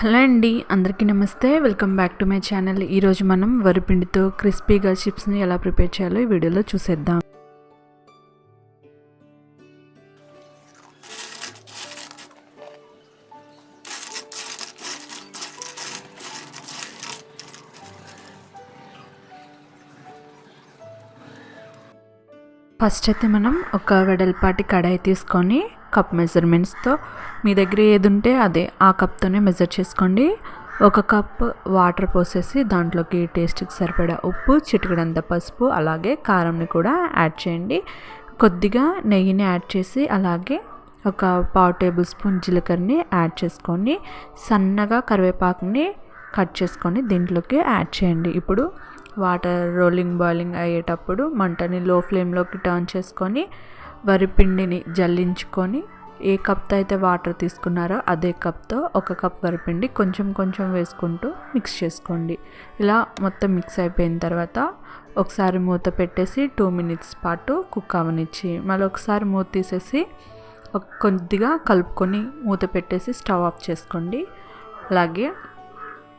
Hello అండి అందరికీ నమస్తే. Welcome back to my channel. ఈరోజు మనం వరిపిండితో క్రిస్పీగా చిప్స్ని ఎలా ప్రిపేర్ చేయాలో ఈ వీడియోలో చూసేద్దాం. ఫస్ట్ అయితే మనం ఒక వెడల్పాటి కడాయి తీసుకొని కప్ మెజర్మెంట్స్తో మీ దగ్గర ఏది ఉంటే అదే ఆ కప్తోనే మెజర్ చేసుకోండి. ఒక కప్ వాటర్ పోసేసి దాంట్లోకి టేస్ట్కి సరిపడా ఉప్పు చిటికడంత పసుపు అలాగే కారంని కూడా యాడ్ చేయండి. కొద్దిగా నెయ్యిని యాడ్ చేసి అలాగే ఒక పావు టేబుల్ స్పూన్ జీలకర్రని యాడ్ చేసుకొని సన్నగా కరివేపాకుని కట్ చేసుకొని దీంట్లోకి యాడ్ చేయండి. ఇప్పుడు వాటర్ రోలింగ్ బాయిలింగ్ అయ్యేటప్పుడు మంటని లో ఫ్లేమ్లోకి టర్న్ చేసుకొని వరిపిండిని జల్లించుకొని ఏ కప్తో అయితే వాటర్ తీసుకున్నారో అదే కప్తో ఒక కప్ వరిపిండి కొంచెం కొంచెం వేసుకుంటూ మిక్స్ చేసుకోండి. ఇలా మొత్తం మిక్స్ అయిపోయిన తర్వాత ఒకసారి మూత పెట్టేసి టూ మినిట్స్ పాటు కుక్ అవనిచ్చి మళ్ళీ ఒకసారి మూత తీసేసి కొద్దిగా కలుపుకొని మూత పెట్టేసి స్టవ్ ఆఫ్ చేసుకోండి. అలాగే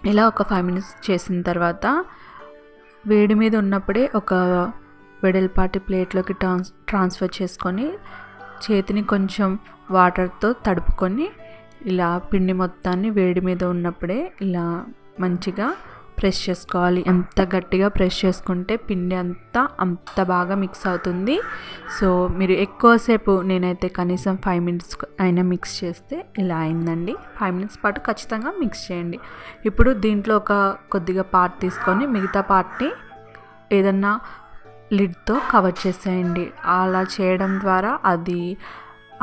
ఇలా ఒక ఫైవ్ మినిట్స్ చేసిన తర్వాత వేడి మీద ఉన్నప్పుడే ఒక వెడల్పాటి ప్లేట్లోకి ట్రాన్స్ ట్రాన్స్ఫర్ చేసుకొని చేతిని కొంచెం వాటర్తో తడుపుకొని ఇలా పిండి మొత్తాన్ని వేడి మీద ఉన్నప్పుడే ఇలా మంచిగా ప్రెస్ చేసుకోవాలి. ఎంత గట్టిగా ప్రెస్ చేసుకుంటే పిండి అంతా అంత బాగా మిక్స్ అవుతుంది. సో మీరు ఎక్కువసేపు నేనైతే కనీసం ఫైవ్ మినిట్స్ అయినా మిక్స్ చేస్తే ఇలా అయిందండి. ఫైవ్ మినిట్స్ పాటు ఖచ్చితంగా మిక్స్ చేయండి. ఇప్పుడు దీంట్లో ఒక కొద్దిగా పార్ట్ తీసుకొని మిగతా పార్ట్ని ఏదన్నా లిడ్తో కవర్ చేసేయండి. అలా చేయడం ద్వారా అది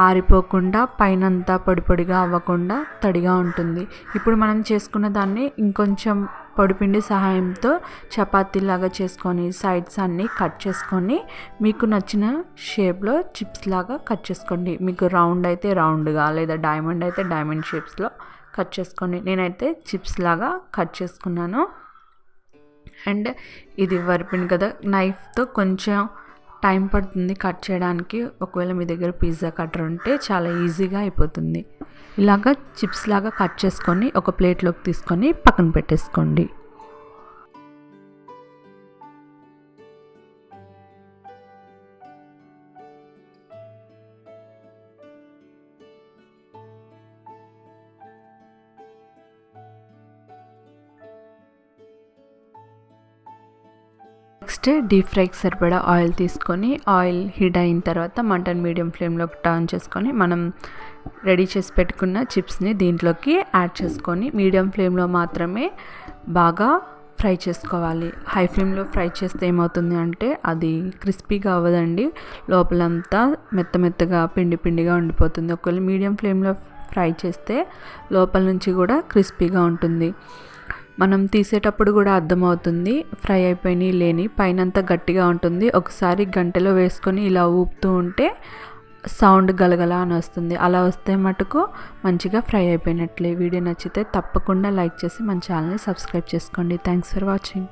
ఆరిపోకుండా పైనంతా పొడి పొడిగా అవ్వకుండా తడిగా ఉంటుంది. ఇప్పుడు మనం చేసుకున్న దాన్ని ఇంకొంచెం పొడిపిండి సహాయంతో చపాతీలాగా చేసుకొని సైడ్స్ అన్నీ కట్ చేసుకొని మీకు నచ్చిన షేప్లో చిప్స్ లాగా కట్ చేసుకోండి. మీకు రౌండ్ అయితే రౌండ్గా లేదా డైమండ్ అయితే డైమండ్ షేప్స్లో కట్ చేసుకోండి. నేనైతే చిప్స్ లాగా కట్ చేసుకున్నాను. అండ్ ఇది వరిపిన కదా నైఫ్తో కొంచెం టైం పడుతుంది కట్ చేయడానికి. ఒకవేళ మీ దగ్గర పిజ్జా కట్టర్ ఉంటే చాలా ఈజీగా అయిపోతుంది. ఇలాగ చిప్స్ లాగా కట్ చేసుకొని ఒక ప్లేట్లోకి తీసుకొని పక్కన పెట్టేసుకోండి. నెక్స్ట్ డీప్ ఫ్రైకి సరిపడా ఆయిల్ తీసుకొని ఆయిల్ హీట్ అయిన తర్వాత మటన్ మీడియం ఫ్లేమ్లోకి టర్న్ చేసుకొని మనం రెడీ చేసి పెట్టుకున్న చిప్స్ని దీంట్లోకి యాడ్ చేసుకొని మీడియం ఫ్లేమ్లో మాత్రమే బాగా ఫ్రై చేసుకోవాలి. హై ఫ్లేమ్లో ఫ్రై చేస్తే ఏమవుతుంది అంటే అది క్రిస్పీగా అవ్వదండి. లోపలంతా మెత్త మెత్తగా పిండి పిండిగా ఉండిపోతుంది. ఒకవేళ మీడియం ఫ్లేమ్లో ఫ్రై చేస్తే లోపల నుంచి కూడా క్రిస్పీగా ఉంటుంది. మనం తీసేటప్పుడు కూడా అర్థమవుతుంది. ఫ్రై అయిపోయినాయి లేని పైనంతా గట్టిగా ఉంటుంది. ఒకసారి గంటలో వేసుకొని ఇలా ఊపుతూ ఉంటే సౌండ్ గలగల అని వస్తుంది. అలా వస్తే మటుకు మంచిగా ఫ్రై అయిపోయినట్లే. వీడియో నచ్చితే తప్పకుండా లైక్ చేసి మన ఛానల్ని సబ్స్క్రైబ్ చేసుకోండి. Thanks for watching.